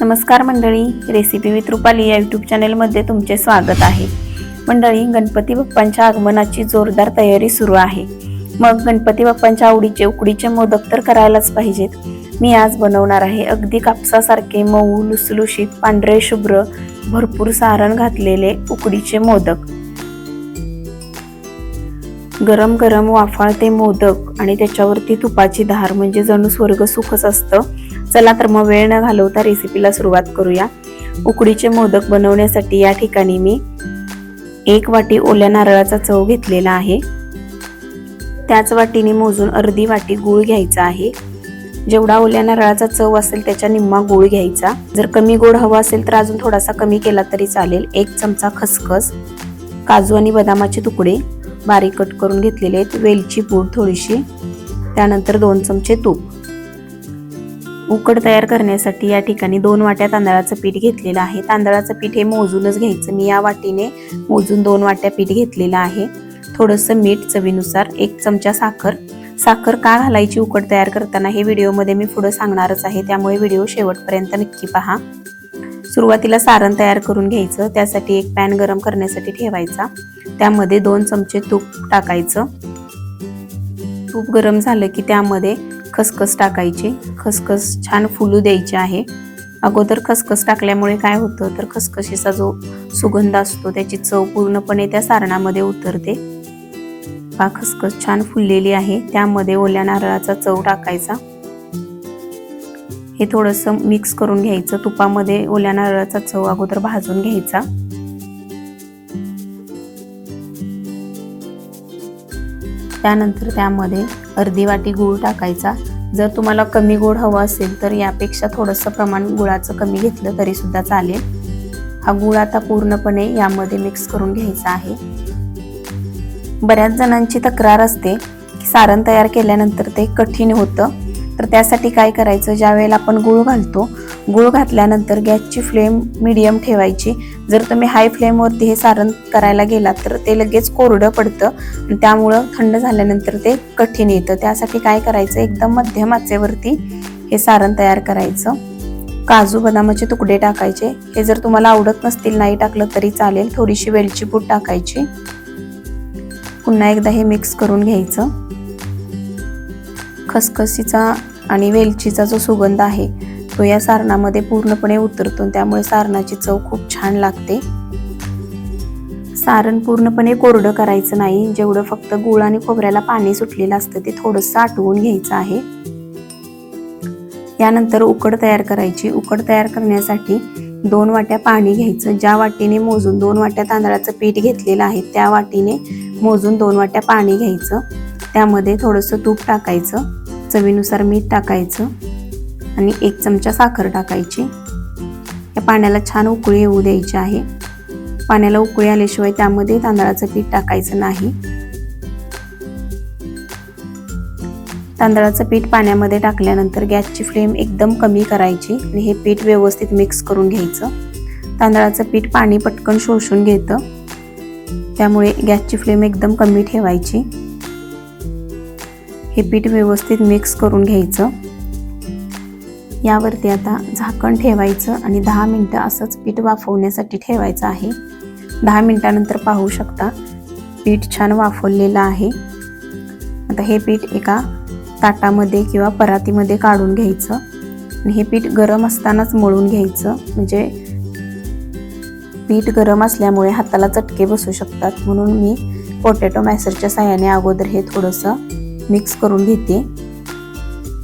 नमस्कार मंडळी recipe with Rupali या यूट्यूब चॅनेलमध्ये तुमचे स्वागत आहे. मंडळी गणपती बाप्पांच्या आगमनाची जोरदार तयारी सुरू आहे. मग गणपती बाप्पांच्या आवडीचे उकडीचे मोदक तर करायलाच पाहिजेत. मी आज बनवणार आहे अगदी कापसासारखे मऊ लुसलुशीत पांढरे शुभ्र भरपूर सारण घातलेले उकडीचे मोदक. गरम गरम वाफाळते मोदक आणि त्याच्यावरती तुपाची धार म्हणजे जणू स्वर्ग सुखच असतं. चला तर मग वेळ न घालवता रेसिपीला सुरुवात करूया. उकडीचे मोदक बनवण्यासाठी या ठिकाणी मी एक वाटी ओल्या नारळाचा चव घेतलेला आहे. त्याच वाटीने मोजून अर्धी वाटी गूळ घ्यायचा आहे. जेवढा ओल्या नारळाचा चव असेल त्याच्या निम्मा गूळ घ्यायचा. जर कमी गोड हवा असेल तर अजून थोडासा कमी केला तरी चालेल. एक चमचा खसखस काजू आणि बदामाचे तुकडे बारीक कट करून घेतलेले आहेत. वेलची पूड थोडीशी त्यानंतर दोन चमचे तूप. उकड तयार करण्यासाठी या ठिकाणी दोन वाट्या तांदळाचं पीठ घेतलेलं आहे. तांदळाचं पीठ हे मोजूनच घ्यायचं. मी या वाटीने मोजून दोन वाट्या पीठ घेतलेलं आहे. थोडंसं मीठ चवीनुसार एक चमचा साखर. साखर का घालायची उकड तयार करताना हे व्हिडिओमध्ये मी पुढं सांगणारच आहे. त्यामुळे व्हिडिओ शेवटपर्यंत नक्की पहा. सुरुवातीला सारण तयार करून घ्यायचं. त्यासाठी एक पॅन गरम करण्यासाठी ठेवायचा. त्यामध्ये दोन चमचे तूप टाकायचं. तूप गरम झालं की त्यामध्ये खसखस टाकायची. खसखस छान फुलू द्यायची आहे. अगोदर खसखस टाकल्यामुळे काय होतं? तर खसखशीचा जो सुगंध असतो त्याची चव पूर्णपणे त्या सारणामध्ये उतरते. पा खसखस छान फुललेली आहे. त्यामध्ये ओल्या नारळाचा चव टाकायचा. हे थोडंसं मिक्स करून घ्यायचं. तुपामध्ये ओल्या नारळाचा चव अगोदर भाजून घ्यायचा. त्यानंतर त्यामध्ये अर्धी वाटी गूळ टाकायचा. जर तुम्हाला कमी गोड हवं असेल तर यापेक्षा थोडंसं प्रमाण गुळाचं कमी घेतलं तरीसुद्धा चालेल. हा गुळ आता पूर्णपणे यामध्ये मिक्स करून घ्यायचा आहे. बऱ्याच जणांची तक्रार असते की सारण तयार केल्यानंतर ते कठीण होतं. तर त्यासाठी काय करायचं? ज्या वेळेला आपण गूळ घालतो गूळ घातल्यानंतर गॅसची फ्लेम मिडियम ठेवायची. जर तुम्ही हाय फ्लेमवरती हे सारण करायला गेलात तर ते लगेच कोरडं पडतं. त्यामुळं थंड झाल्यानंतर ते कठीण येतं. त्यासाठी काय करायचं? एकदम मध्यम आचेवरती हे सारण तयार करायचं. काजू बदामाचे तुकडे टाकायचे. हे जर तुम्हाला आवडत नसतील नाही टाकलं तरी चालेल. थोडीशी वेलची पूड टाकायची. पुन्हा एकदा हे मिक्स करून घ्यायचं. खसखसीचा आणि वेलचीचा जो सुगंध आहे तो या सारणामध्ये पूर्णपणे उतरतो त्यामुळे सारणाची चव खूप छान लागते. सारण पूर्णपणे कोरडं करायचं नाही. जेवढं फक्त गुळ आणि खोबऱ्याला पाणी सुटलेलं असतं ते थोडंसं आटवून घ्यायचं आहे. यानंतर उकड तयार करायची. उकड तयार करण्यासाठी दोन वाट्या पाणी घ्यायचं. ज्या वाटीने मोजून दोन वाट्या तांदळाचं पीठ घेतलेलं आहे त्या वाटीने मोजून दोन वाट्या पाणी घ्यायचं. त्यामध्ये थोडंसं तूप टाकायचं. चवीनुसार मीठ टाकायचं. आणि एक चमचा साखर टाकायची. या पाण्याला छान उकळी येऊ द्यायची आहे. पाण्याला उकळी आल्याशिवाय त्यामध्ये तांदळाचं पीठ टाकायचं नाही. तांदळाचं पीठ पाण्यामध्ये टाकल्यानंतर गॅसची फ्लेम एकदम कमी करायची आणि हे पीठ व्यवस्थित मिक्स करून घ्यायचं. तांदळाचं पीठ पाणी पटकन शोषून घेतं. त्यामुळे गॅसची फ्लेम एकदम कमी ठेवायची. हे पीठ व्यवस्थित मिक्स करून घ्यायचं. यावरती आता झाकण ठेवायचं आणि दहा मिनटं असंच पीठ वाफवण्यासाठी ठेवायचं आहे. दहा मिनटानंतर पाहू शकता पीठ छान वाफवलेलं आहे. आता हे पीठ एका ताटामध्ये किंवा परातीमध्ये काढून घ्यायचं. आणि हे पीठ गरम असतानाच मळून घ्यायचं. म्हणजे पीठ गरम असल्यामुळे हाताला चटके बसू शकतात. म्हणून मी पोटॅटो मॅसरच्या साह्याने अगोदर हे थोडंसं मिक्स करून घेते.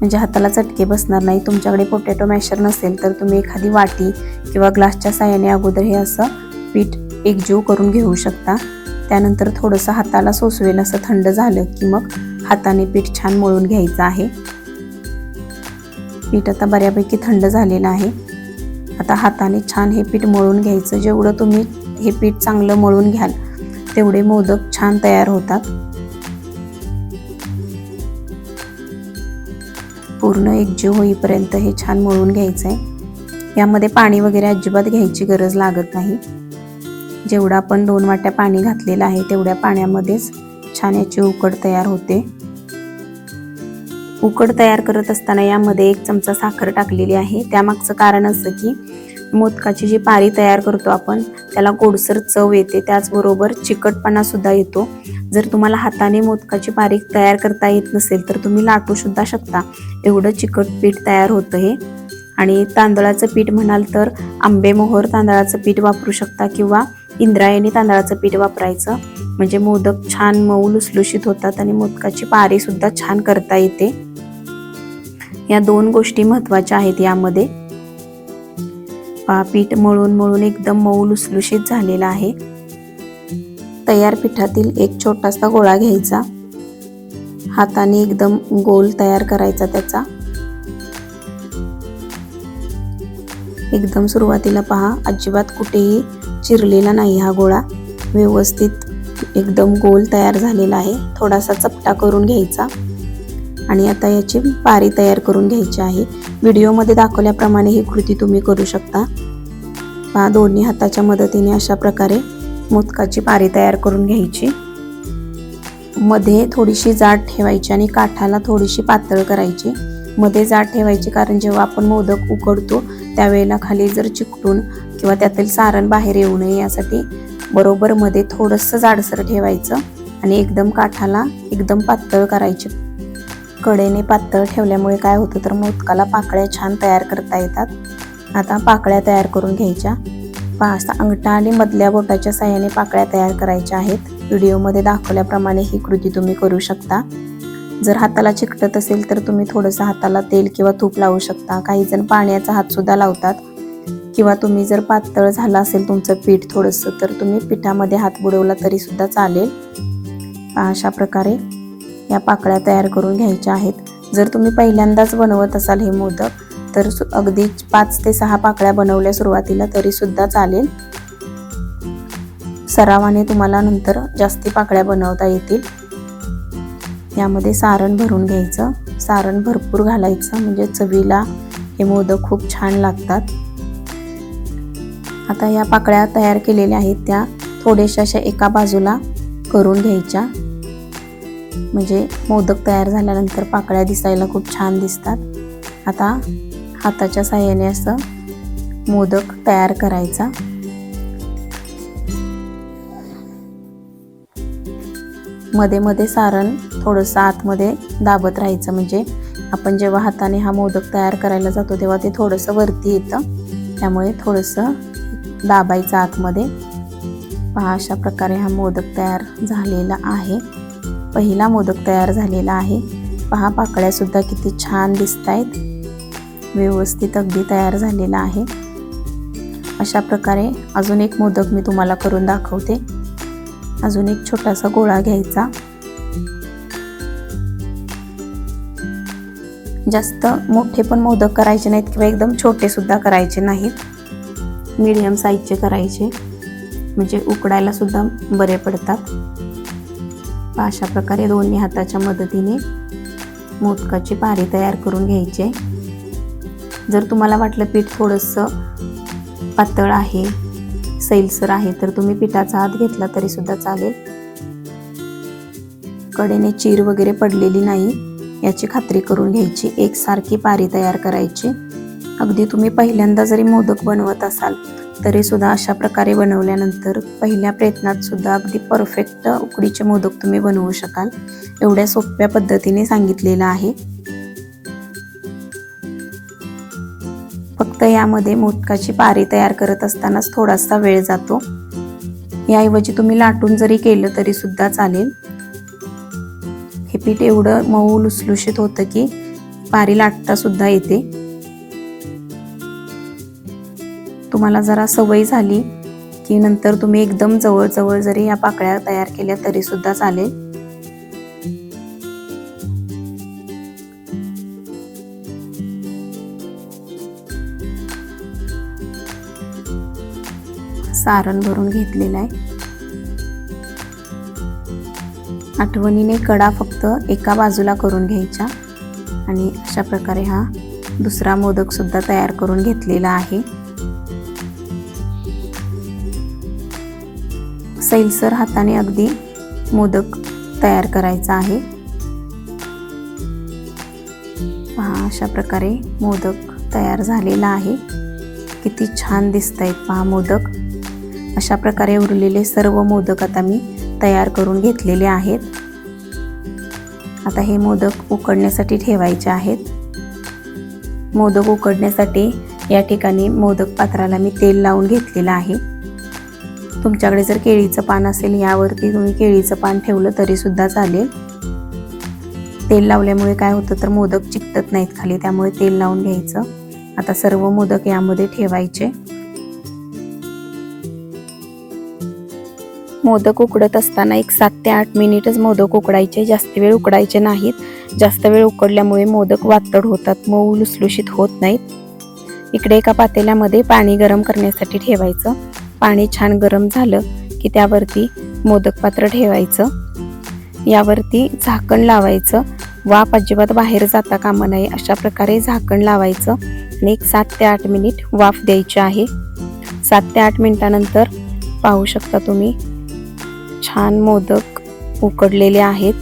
म्हणजे हाताला चटके बसणार नाही तुमच्याकडे पोटॅटो मॅशर नसेल तर तुम्ही एखादी वाटी किंवा ग्लासच्या साह्याने अगोदर हे असं पीठ एकजीव करून घेऊ शकता. त्यानंतर थोडंसं हाताला सोसवेल असं थंड झालं की मग हाताने पीठ छान मळून घ्यायचं आहे. पीठ आता बऱ्यापैकी थंड झालेलं आहे. आता हाताने छान हे पीठ मळून घ्यायचं. जेवढं तुम्ही हे पीठ चांगलं मळून घ्याल तेवढे मोदक छान तयार होतात. पूर्ण एकजीव होईपर्यंत हे छान मळून घ्यायचं आहे यामध्ये पाणी वगैरे अजिबात घ्यायची गरज लागत नाही. जेवढं आपण दोन वाट्या पाणी घातलेलं आहे तेवढ्या पाण्यामध्येच छान याची उकड तयार होते. उकड तयार करत असताना यामध्ये एक चमचा साखर टाकलेली आहे. त्यामागचं कारण असं की मोदकाची जी पारी तयार करतो आपण त्याला गोडसर चव येते त्याचबरोबर चिकटपणा सुद्धा येतो. जर तुम्हाला हाताने मोदकाची पारी तयार करता येत नसेल तर तुम्ही लाटू सुद्धा शकता. एवढं चिकट पीठ तयार होतं हे. आणि तांदळाचं पीठ म्हणाल तर आंबेमोहर तांदळाचं पीठ वापरू शकता किंवा इंद्रायणी तांदळाचं पीठ वापरायचं. म्हणजे मोदक छान मऊ लुसलुशीत होतात आणि मोदकाची पारी सुद्धा छान करता येते. या दोन गोष्टी महत्त्वाच्या आहेत यामध्ये. पीठ मळून मळून एकदम मऊ लुसलुशीत झालेला आहे. तयार पिठातील एक छोटासा गोळा घ्यायचा. हाताने एकदम गोल तयार करायचा त्याचा. एकदम सुरुवातीला पहा अजिबात कुठेही चिरलेला नाही हा गोळा. व्यवस्थित एकदम गोल तयार झालेला आहे. थोडासा चपटा करून घ्यायचा. आणि आता याची पारी तयार करून घ्यायची आहे. व्हिडिओमध्ये दाखवल्याप्रमाणे ही कृती तुम्ही करू शकता. पहा दोन्ही हाताच्या मदतीने अशा प्रकारे मोदकाची पारी तयार करून घ्यायची. मध्ये थोडीशी जाड ठेवायची आणि काठाला थोडीशी पातळ करायची. मध्ये जाड ठेवायची कारण जेव्हा आपण मोदक उकडतो त्यावेळेला खाली जर चिकटून किंवा त्यातील सारण बाहेर येऊ नये यासाठी बरोबर मध्ये थोडंसं जाडसर ठेवायचं आणि एकदम काठाला एकदम पातळ करायची. कडेने पातळ ठेवल्यामुळे काय होतं तर मोदकाला पाकळ्या छान तयार करता येतात. आता पाकळ्या तयार करून घ्यायच्या. पाच अंगठा आणि मधल्या बोटाच्या साह्याने पाकळ्या तयार करायच्या आहेत. व्हिडिओमध्ये दाखवल्याप्रमाणे ही कृती तुम्ही करू शकता. जर हाताला चिकटत असेल तर तुम्ही थोडंसं हाताला तेल किंवा तूप लावू शकता. काही जण पाण्याचा हातसुद्धा लावतात. किंवा तुम्ही जर पातळ झालं असेल तुमचं पीठ थोडंसं तर तुम्ही पिठामध्ये हात बुडवला तरीसुद्धा चालेल. अशा प्रकारे या पाकळ्या तयार करून घ्यायच्या आहेत. जर तुम्ही पहिल्यांदाच बनवत असाल हे मोदक तर अगदी पाच ते सहा पाकळ्या बनवल्या सुरुवातीला तरी सुद्धा चालेल. सरावाने तुम्हाला नंतर जास्ती पाकळ्या बनवता येतील. यामध्ये सारण भरून घ्यायचं. सारण भरपूर घालायचं म्हणजे चवीला हे मोदक खूप छान लागतात. आता या पाकळ्या तयार केलेल्या आहेत त्या थोड्याशा अशा एका बाजूला करून घ्यायच्या. म्हणजे मोदक तयार झाल्यानंतर पाकळ्या दिसायला खूप छान दिसतात. आता हाताच्या साह्याने असं मोदक तयार करायचा. मध्ये मध्ये सारण थोडंसं आतमध्ये दाबत राहायचं. म्हणजे आपण जेव्हा हाताने हा मोदक तयार करायला जातो तेव्हा ते थोडंसं वरती येतं. त्यामुळे थोडंसं दाबायचं आतमध्ये. पहा अशा प्रकारे हा मोदक तयार झालेला आहे. पहिला मोदक तयार झालेला आहे. पहा पाकळ्यासुद्धा किती छान दिसत आहेत व्यवस्थित अगदी तयार झालेला आहे. अशा प्रकारे अजून एक मोदक मी तुम्हाला करून दाखवते. अजून एक छोटासा गोळा घ्यायचा. जास्त मोठे पण मोदक करायचे नाहीत किंवा एकदम छोटे सुद्धा करायचे नाहीत. मीडियम साईजचे करायचे. म्हणजे उकडायला सुद्धा बरे पडतात. अशा प्रकारे दोन्ही हाताच्या मदतीने मोदकाची पारी तयार करून घ्यायचे जर तुम्हाला वाटलं पीठ थोडंसं पातळ आहे सैलसर आहे तर तुम्ही पिठाचा हात घेतला तरी सुद्धा चालेल. कडेने चीर वगैरे पडलेली नाही याची खात्री करून घ्यायची. एकसारखी पारी तयार करायची. अगदी तुम्ही पहिल्यांदा जरी मोदक बनवत असाल तरी सुद्धा अशा प्रकारे बनवल्यानंतर पहिल्या प्रयत्नात सुद्धा अगदी परफेक्ट उकडीचे मोदक तुम्ही बनवू शकाल. एवढ्या सोप्या पद्धतीने सांगितलेलं आहे. फक्त यामध्ये मोदकाची पारी तयार करत असतानाच थोडासा वेळ जातो. याऐवजी तुम्ही लाटून जरी केलं तरी सुद्धा चालेल. हे पीठ एवढं मऊ लुसलुशीत होतं की पारी लाटता सुद्धा येते. तुम्हाला जरा सवय झाली की नंतर तुम्ही एकदम जवळजवळ जरी या पाकळ्या तयार केल्या तरी सुद्धा चालेल. सारण भरून घेतलेलं आहे. आठवणीने कडा फक्त एका बाजूला करून घ्यायच्या आणि अशा प्रकारे हा दुसरा मोदकसुद्धा तयार करून घेतलेला आहे. सैलसर हाताने अगदी मोदक तयार करायचा आहे. पहा अशा प्रकारे मोदक तयार झालेला आहे. किती छान दिसत आहेत पहा मोदक. अशा प्रकारे उरलेले सर्व मोदक आता मी तयार करून घेतलेले आहेत. आता हे मोदक उकडण्यासाठी ठेवायचे आहेत. मोदक उकडण्यासाठी या ठिकाणी मोदक पात्राला मी तेल लावून घेतलेलं आहे. तुमच्याकडे जर केळीचं पान असेल यावरती तुम्ही केळीचं पान ठेवलं तरीसुद्धा चालेल. तेल लावल्यामुळे काय होतं तर मोदक चिकटत नाहीत खाली त्यामुळे तेल लावून घ्यायचं. आता सर्व मोदक यामध्ये ठेवायचे. मोदक उकडत असताना एक सात ते आठ मिनिटच मोदक उकडायचे. जास्त वेळ उकडायचे नाहीत. जास्त वेळ उकडल्यामुळे मोदक वातड होतात मऊ लुसलुशीत होत नाहीत. इकडे एका पातेल्यामध्ये पाणी गरम करण्यासाठी ठेवायचं. पाणी छान गरम झालं की त्यावरती मोदक पात्र ठेवायचं. यावरती झाकण लावायचं. वाफ अजिबात बाहेर जाता कामा नये अशा प्रकारे झाकण लावायचं आणि एक सात ते आठ मिनिट वाफ द्यायची आहे. सात ते आठ मिनिटानंतर पाहू शकता तुम्ही छान मोदक उकडलेले आहेत.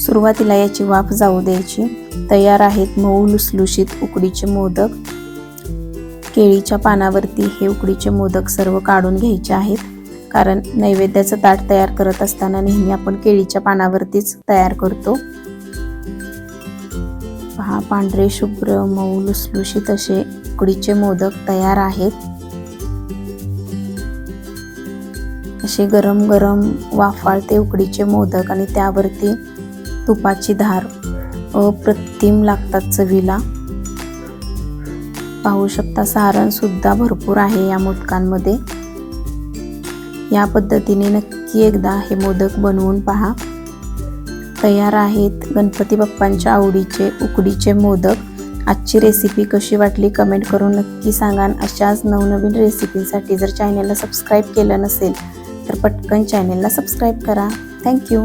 सुरुवातीला याची वाफ जाऊ द्यायची. तयार आहेत मऊ लुसलुशीत उकडीचे मोदक. केळीच्या पानावरती हे उकडीचे मोदक सर्व काढून घ्यायचे आहेत. कारण नैवेद्याचं ताट तयार करत असताना नेहमी आपण केळीच्या पानावरतीच तयार करतो. पहा पांढरे शुभ्र मऊ लुसलुशीत असे उकडीचे मोदक तयार आहेत. असे गरम गरम वाफाळते उकडीचे मोदक आणि त्यावरती तुपाची धार अप्रतिम लागतात चवीला. पाहू शकता सारणसुद्धा भरपूर आहे या मोदकांमध्ये. या पद्धतीने नक्की एकदा हे मोदक बनवून पहा. तयार आहेत गणपती बाप्पांच्या आवडीचे उकडीचे मोदक. आजची रेसिपी कशी वाटली कमेंट करून नक्की सांगा अशाच नवनवीन रेसिपीसाठी जर चॅनलला सबस्क्राईब केलं नसेल तर पटकन चॅनलला सबस्क्राईब करा. थँक्यू